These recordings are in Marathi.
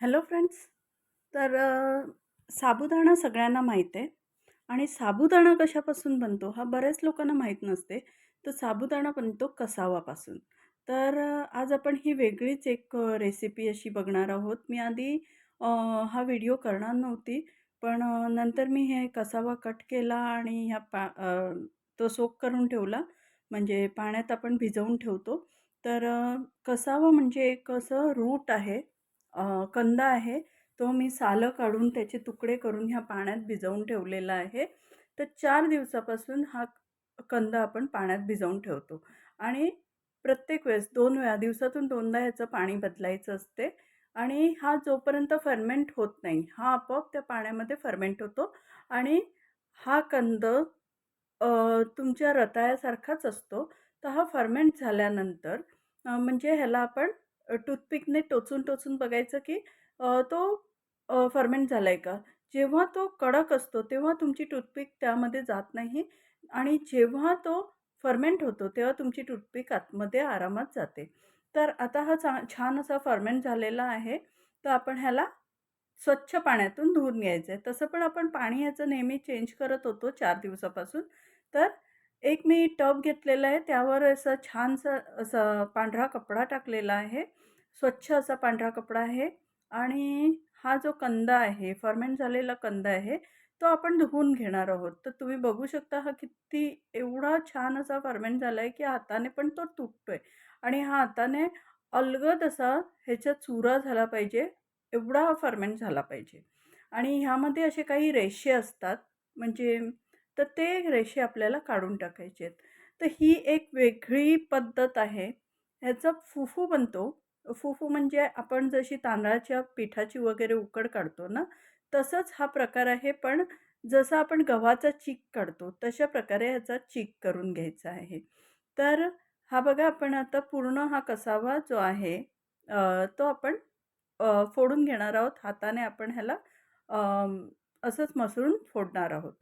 हॅलो फ्रेंड्स तर साबुदाणा सगळ्यांना माहीत आहे आणि साबुदाणा कशापासून बनतो हा बऱ्याच लोकांना माहीत नसते तर साबुदाणा बनतो कसावापासून. तर आज आपण ही वेगळीच एक रेसिपी अशी बघणार आहोत. मी आधी हा व्हिडिओ करणार नव्हती पण नंतर मी हे कसावा कट केला आणि ह्या पा तो सोक करून ठेवला म्हणजे पाण्यात आपण भिजवून ठेवतो. तर कसावा म्हणजे एक असं रूट आहे कंद आहे. तो मी सालं काढून त्याचे तुकडे करून ह्या पाण्यात भिजवून ठेवलेला आहे. तर चार दिवसापासून हा कंद आपण पाण्यात भिजवून ठेवतो. आणि प्रत्येक वेळेस दोन वेळा दिवसातून दोनदा ह्याचं पाणी बदलायचं असते. आणि हा जोपर्यंत फर्मेंट होत नाही हा आपोआप त्या पाण्यामध्ये फर्मेंट होतो. आणि हा कंद तुमच्या रताळ्यासारखाच असतो. तर हा फर्मेंट झाल्यानंतर म्हणजे ह्याला आपण टूथपिकने टोचून टोचून बघायचं की तो फर्मेंट झाला आहे का? जेव्हा तो कडक असतो तेव्हा तुमची टूथपिक त्यामध्ये जात नाही आणि जेव्हा तो फर्मेंट होतो तेव्हा तुमची टूथपिक आतमध्ये आरामात जाते. तर आता हा चा छान असा फर्मेंट झालेला आहे. तर आपण ह्याला स्वच्छ पाण्यातून धुवून घ्यायचं आहे तसं पण आपण पाणी ह्याचं नेहमी चेंज करत होतो चार दिवसापासून. तर एक मी टब घेतलेला आहे. त्यावर असं छानसं असं पांढरा कपडा टाकलेला आहे. स्वच्छ असा पांढरा कपडा आहे. आणि हा जो कंद आहे फर्मेंट झालेला कंद आहे तो आपण धुवून घेणार आहोत. तर तुम्ही बघू शकता हा किती एवढा छान असा फर्मेंट झाला आहे की हाताने पण तो तुटतो आहे आणि हा हाताने अलगद असा ह्याचा चुरा झाला पाहिजे. एवढा हा फर्मेंट झाला पाहिजे. आणि ह्यामध्ये असे काही रेषे असतात. म्हणजे तर ते रेषे आपल्याला काढून टाकायचे आहेत. तर ही एक वेगळी पद्धत आहे. ह्याचा फुफू बनतो. फुफू म्हणजे आपण जशी तांदळाच्या पिठाची वगैरे उकड काढतो ना तसंच हा प्रकार आहे. पण जसं आपण गव्हाचा चीक काढतो तशा प्रकारे ह्याचा चीक करून घ्यायचा आहे. तर हा बघा आपण आता पूर्ण हा कसावा जो आहे तो आपण फोडून घेणार आहोत. हाताने आपण ह्याला असंच मसळून फोडणार आहोत.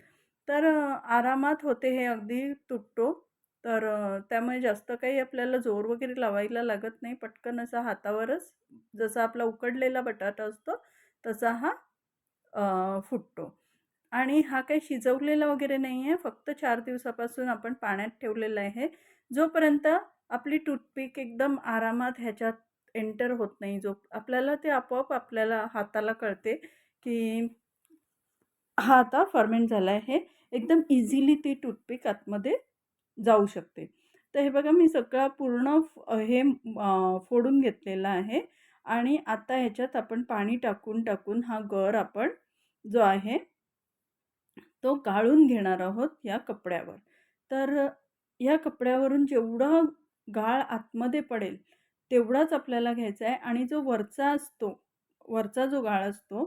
तर आरामात होते हे अगदी तुटतो. तर त्यामुळे जास्त काही आपल्याला जोर वगैरे लावायला लागत नाही. पटकन असा हातावरच जसा आपला उकडलेला बटाटा असतो तसा हा फुटतो. आणि हा काही शिजवलेला वगैरे नाही आहे. फक्त चार दिवसापासून आपण पाण्यात ठेवलेला आहे. जोपर्यंत आपली टूथपिक एकदम आरामात ह्याच्यात एंटर होत नाही जो आपल्याला ते आपोआप आपल्याला हाताला कळते की हा आता फर्मेंट झाला आहे. एकदम इझिली ती टूथपिक आतमध्ये जाऊ शकते. तर हे बघा मी सगळा पूर्ण फ- हे फोडून घेतलेला आहे. आणि आता ह्याच्यात आपण पाणी टाकून टाकून हा गर आपण जो आहे तो गाळून घेणार आहोत या कपड्यावर. तर या कपड्यावरून जेवढं गाळ आतमध्ये पडेल तेवढाच आपल्याला घ्यायचा आहे. आणि जो वरचा असतो वरचा जो गाळ असतो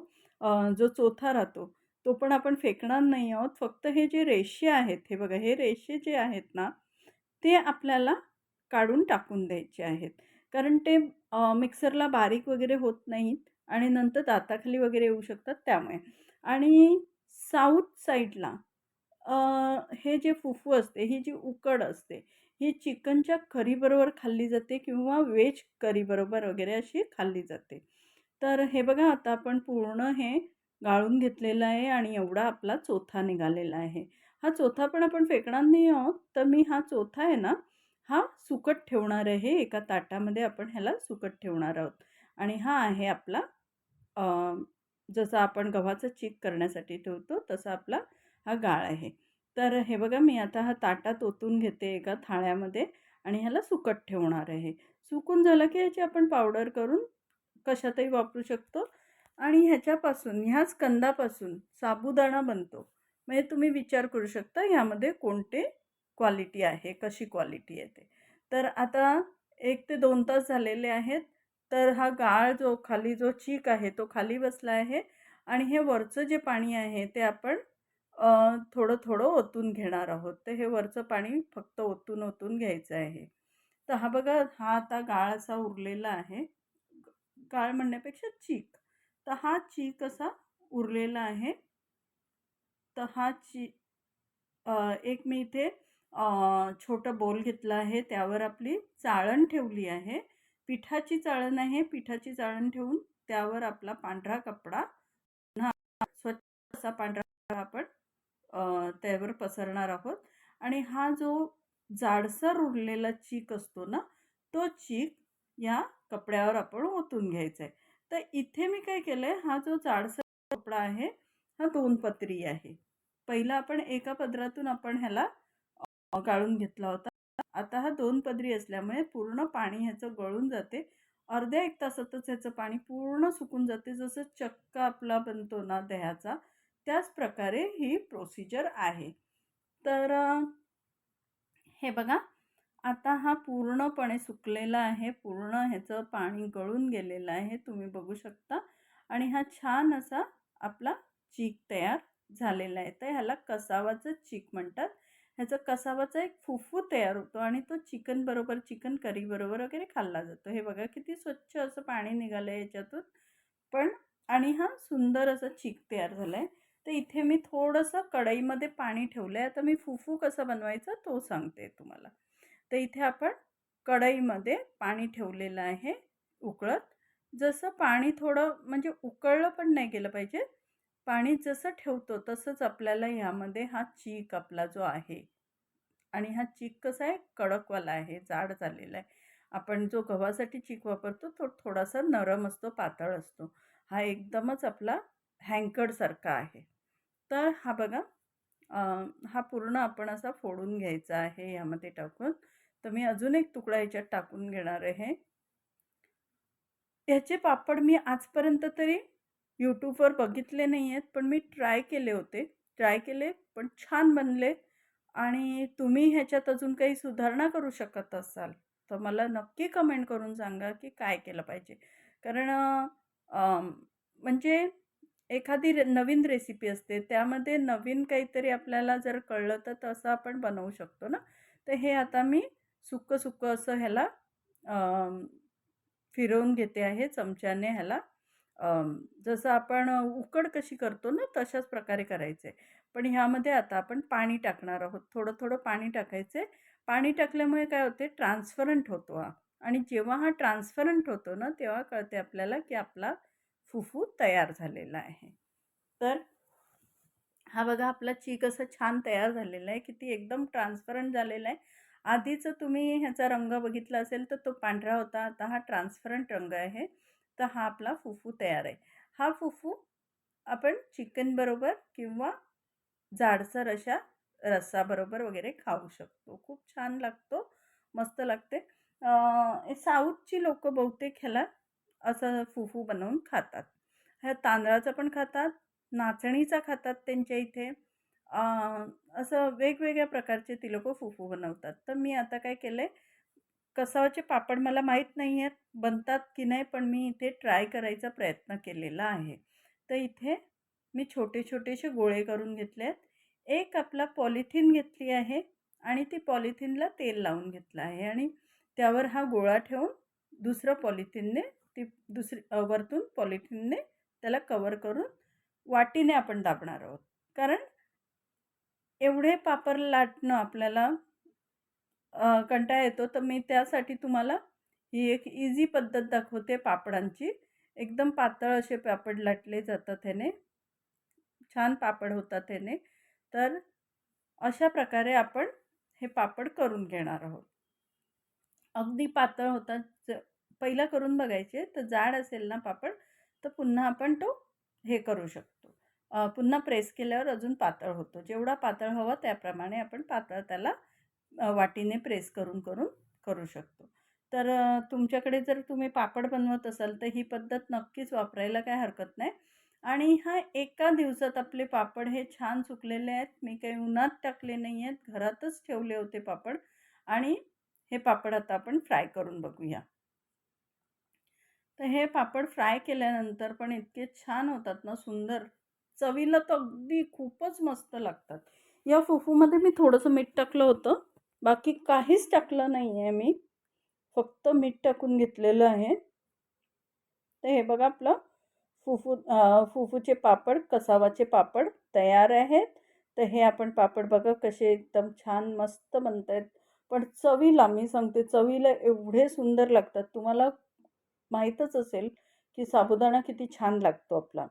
जो चोथा राहतो तो पण आपण फेकणार नाही आहोत. फक्त हे जे रेषे आहेत हे बघा हे रेषे जे आहेत ना ते आपल्याला काढून टाकून द्यायचे आहेत. कारण ते मिक्सरला बारीक वगैरे होत नाहीत आणि नंतर दाताखाली वगैरे येऊ शकतात त्यामुळे. आणि साऊथ साईडला हे जे फुफू असते ही जी उकड असते ही चिकनच्या करीबरोबर खाल्ली जाते किंवा व्हेज करीबरोबर वगैरे अशी खाल्ली जाते. तर हे बघा आता आपण पूर्ण हे गाळून घेतलेलं आहे आणि एवढा आपला चोथा निघालेला आहे. हा चोथा पण आपण फेकणार नाही आहोत तर मी हा चोथा आहे ना हा सुकट ठेवणार आहे. एका ताटामध्ये आपण ह्याला सुकट ठेवणार आहोत. आणि हा आहे आपला जसा आपण गव्हाचं चीक करण्यासाठी ठेवतो तसा आपला हा गाळ आहे. तर हे बघा मी आता हा ताटात ओतून घेते एका थाळ्यामध्ये आणि ह्याला सुकट ठेवणार आहे. सुकून झालं की ह्याची आपण पावडर करून कशातही वापरू शकतो. आणि ह्याच्यापासून ह्याच कंदापासून साबुदाणा बनतो. म्हणजे तुम्ही विचार करू शकता ह्यामध्ये कोणते क्वालिटी आहे कशी क्वालिटी आहे ते. तर आता एक ते दोन तास झालेले आहेत. तर हा गाळ जो खाली जो चीक आहे तो खाली बसला आहे. आणि हे वरचं जे पाणी आहे ते आपण थोडं थोडं ओतून घेणार आहोत. तर हे वरचं पाणी फक्त ओतून ओतून घ्यायचं आहे. तर हा बघा हा आता गाळ असा उरलेला आहे. गाळ म्हणण्यापेक्षा चीक. तर हा चीक असा उरलेला आहे? तर हा ची एक मी इथे छोटं बोल घेतलं आहे त्यावर आपली चाळण ठेवली आहे. पिठाची चाळण आहे पिठाची चाळण ठेवून त्यावर आपला पांढरा कपडा स्वच्छ असा पांढरा आपण त्यावर पसरणार आहोत. आणि हा जो जाडसर उरलेला चीक असतो ना तो चीक या कपड्यावर आपण ओतून घ्यायचा आहे. तर इथे मी काय केलं आहे हा जो जाडसर कपडा आहे हा दोन पत्री आहे. पहिला आपण एका पदरातून आपण ह्याला गाळून घेतला होता. आता हा दोन पदरी असल्यामुळे पूर्ण पाणी ह्याचं गळून जाते. अर्ध्या एक तासातच ह्याचं पाणी पूर्ण सुकून जाते जसं चक्क आपला बनतो ना दह्याचा त्याच प्रकारे ही प्रोसिजर आहे. तर हे बघा. आता हा पूर्णपणे सुकलेला आहे. पूर्ण ह्याचं पाणी गळून गेलेलं आहे. तुम्ही बघू शकता. आणि हा छान असा आपला चीक तयार झालेला आहे. तर ह्याला कसावाचं चीक म्हणतात. ह्याचा कसावाचा एक फुफू तयार होतो आणि तो चिकन बरोबर चिकन करी बरोबर वगैरे खाल्ला जातो. हे बघा किती स्वच्छ असं पाणी निघालं आहे याच्यातून पण आणि हा सुंदर असा चीक तयार झाला आहे तर इथे मी थोडंसं कढईमध्ये पाणी ठेवलं आहे आता मी फुफू कसं बनवायचा तो सांगते तुम्हाला. तर इथे आपण कढईमध्ये पाणी ठेवलेलं आहे उकळत. जसं पाणी थोडं म्हणजे उकळलं पण नाही गेलं पाहिजे. पाणी जसं ठेवतो तसंच आपल्याला ह्यामध्ये हा चीक आपला जो आहे आणि हा चीक कसा आहे? कडकवाला आहे जाड झालेला आहे. आपण जो गव्हासाठी चीक वापरतो तो थोडासा नरम असतो पातळ असतो. हा एकदमच आपला हँकरसारखा आहे. तर हा बघा हा पूर्ण आपण असा फोडून घ्यायचा आहे यामध्ये टाकून. तर मी अजून एक तुकडा याच्यात टाकून घेणार आहे. ह्याचे पापड मी आजपर्यंत तरी यूट्यूबवर बघितले नाही आहेत पण मी ट्राय केले होते. ट्राय केले पण छान बनले आणि तुम्ही ह्याच्यात अजून काही सुधारणा करू शकत असाल तर मला नक्की कमेंट करून सांगा की काय केलं पाहिजे. कारण म्हणजे एखादी रे नवीन रेसिपी असते त्यामध्ये नवीन काहीतरी आपल्याला जर कळलं तर तसं आपण बनवू शकतो ना? तर हे आता मी सुक्कं सुक्कं असं ह्याला फिरवून घेते आहे चमच्याने ह्याला. जसं आपण उकड कशी करतो ना तशाच प्रकारे करायचं. आहे पण ह्यामध्ये आता आपण पाणी टाकणार आहोत. थोडं थोडं पाणी टाकायचं. आहे पाणी टाकल्यामुळे काय होते? ट्रान्सफरंट होतो हा. आणि जेव्हा हा ट्रान्सफरंट होतो ना तेव्हा कळते आपल्याला की आपला फुफू तयार झालेला आहे. तर हा बघा आपला चीक असं छान तयार झालेला आहे किती एकदम ट्रान्सपरंट झालेला आहे. आधीचं तुम्ही ह्याचा रंग बघितला असेल तर तो पांढरा होता. आता हा ट्रान्सफरंट रंग आहे. तर हा आपला फुफू तयार आहे. हा फुफू आपण चिकनबरोबर किंवा जाडसर अशा रस्साबरोबर वगैरे खाऊ शकतो. खूप छान लागतो. मस्त लागते. साऊथची लोक बहुतेक ह्याला असं फुफू बनवून खातात. ह्या तांदळाचं पण खातात. नाचणीचा खातात त्यांच्या इथे. असं वेगवेगळ्या प्रकारचे ती लोकं फुफू बनवतात. तर मी आता काय केलं आहे कसावाचे पापड मला माहीत नाही आहेत बनतात की नाही पण मी इथे ट्राय करायचा प्रयत्न केलेला आहे. तर इथे मी छोटे छोटेसे गोळे करून घेतले आहेत एक आपला पॉलिथिन घेतली आहे आणि ती पॉलिथिनला तेल लावून घेतलं आहे आणि त्यावर हा गोळा ठेवून दुसरं पॉलिथिनने ती दुसरी वरतून पॉलिथिनने त्याला कवर करून वाटीने आपण दाबणार आहोत. कारण एवढे पापड लाटणं आपल्याला कंटाळा येतो. तर मी त्यासाठी तुम्हाला ही एक इझी पद्धत दाखवते पापडांची. एकदम पातळ असे पापड लाटले जातात ह्याने. छान पापड होतात ह्याने. तर अशा प्रकारे आपण हे पापड करून घेणार आहोत. अगदी पातळ होतात. पहिला करून बघायचे. तर जाड असेल ना पापड तर पुन्हा आपण तो हे करू शकतो. पुन्हा प्रेस केल्यावर अजून पातळ होतो. जेवढा पातळ हवा त्याप्रमाणे आपण पातळ त्याला वाटीने प्रेस करून करून करू शकतो. तर तुमच्याकडे जर तुम्ही पापड बनवत असाल तर ही पद्धत नक्कीच वापरायला काय हरकत नाही. आणि हा एका दिवसात आपले पापड हे छान सुकलेले आहेत. मी काही उन्हात टाकले नाही आहेत. घरातच ठेवले होते पापड. आणि हे पापड आता आपण फ्राय करून बघूया. तर हे पापड फ्राय केल्यानंतर पण इतके छान होतात ना सुंदर. चवीला तर अगदी खूपच मस्त लागतात. या फुफूमध्ये मी थोडंसं मीठ टाकलं होतं. बाकी काहीच टाकलं नाही आहे मी. फक्त मीठ टाकून घेतलेलं आहे. तर हे बघा आपलं फुफू फुफूचे पापड कसावाचे पापड तयार आहेत. तर हे आपण पापड बघा कसे एकदम छान मस्त बनत आहेत पण चवीला मी सांगते चवीला एवढे सुंदर लागतात. तुम्हाला माहीतच असेल की साबुदाणा किती छान लागतो आपला.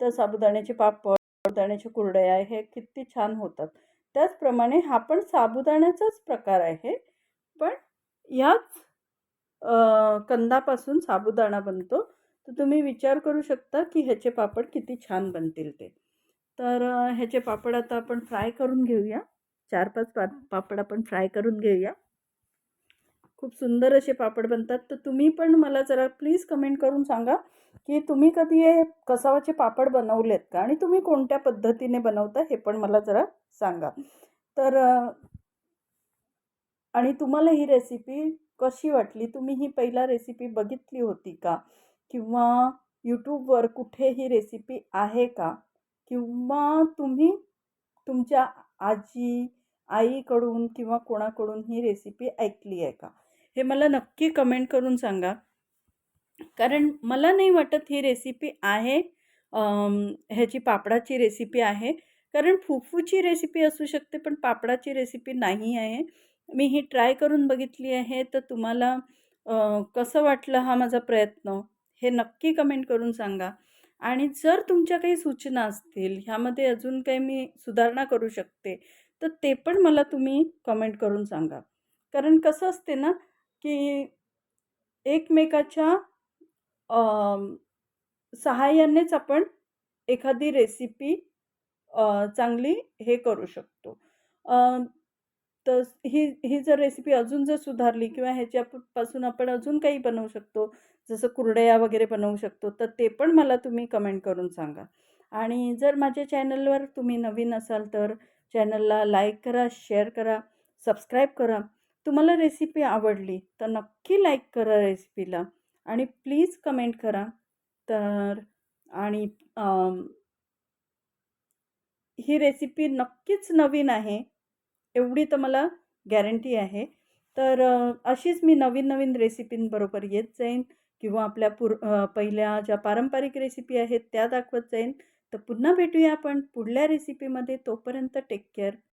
तर साबुदाण्याचे पापड साबुदाण्याच्या कुरडया हे किती छान होतात. त्याचप्रमाणे हा पण साबुदाण्याचाच प्रकार आहे. पण याच कंदापासून साबुदाणा बनतो. तर तुम्ही विचार करू शकता की ह्याचे पापड किती छान बनतील ते. तर ह्याचे पापड आता आपण फ्राय करून घेऊया. चार पाच पा पापड आपण फ्राय करून घेऊया. खूप सुंदर असे पापड बनतात. तर तुम्ही पण मला जरा प्लीज कमेंट करून सांगा. की तुम्ही कधी हे कसावाचे पापड बनवलेत का? आणि तुम्ही कोणत्या पद्धतीने बनवता हे पण मला जरा सांगा. तर आणि तुम्हाला ही रेसिपी कशी वाटली? तुम्ही ही पहिला रेसिपी बघितली होती का? किंवा यूट्यूबवर कुठे ही रेसिपी आहे का? किंवा तुम्ही तुमच्या आजी आईकडून किंवा कोणाकडून ही रेसिपी ऐकली आहे का? हे मला नक्की कमेंट करून सांगा. कारण मला नाही वाटत ही रेसिपी आहे ह्याची पापडाची रेसिपी आहे. कारण फुफूची रेसिपी असू शकते पण पापडाची रेसिपी नाही आहे. मी ही ट्राय करून बघितली आहे तर तुम्हाला कसं वाटलं हा माझा प्रयत्न? हे नक्की कमेंट करून सांगा. आणि जर तुमच्या काही सूचना असतील ह्यामध्ये अजून काही मी सुधारणा करू शकते तर ते पण मला तुम्ही कमेंट करून सांगा. कारण कसं असते ना की एकमेकाच्या सहाय्यानेच आपण एखादी रेसिपी चांगली हे करू शकतो. तर ही ही जर रेसिपी अजून जर सुधारली किंवा ह्याच्यापासून आपण अजून काही बनवू शकतो जसं कुरडया वगैरे बनवू शकतो तर ते पण मला तुम्ही कमेंट करून सांगा. आणि जर माझ्या चॅनलवर तुम्ही नवीन असाल तर चॅनलला लाईक करा शेअर करा सबस्क्राईब करा. तुम्हाला रेसिपी आवडली तर नक्की लाईक करा रेसिपीला आणि प्लीज कमेंट करा. तर आणि ही रेसिपी नक्कीच नवीन आहे. एवढी तर मला गॅरंटी आहे. तर अशीच मी नवीन नवीन रेसिपींबरोबर येत जाईन किंवा आपल्या पुर पहिल्या ज्या पारंपरिक रेसिपी आहेत त्या दाखवत जाईन. तर पुन्हा भेटूया आपण पुढल्या रेसिपीमध्ये. तोपर्यंत टेक केअर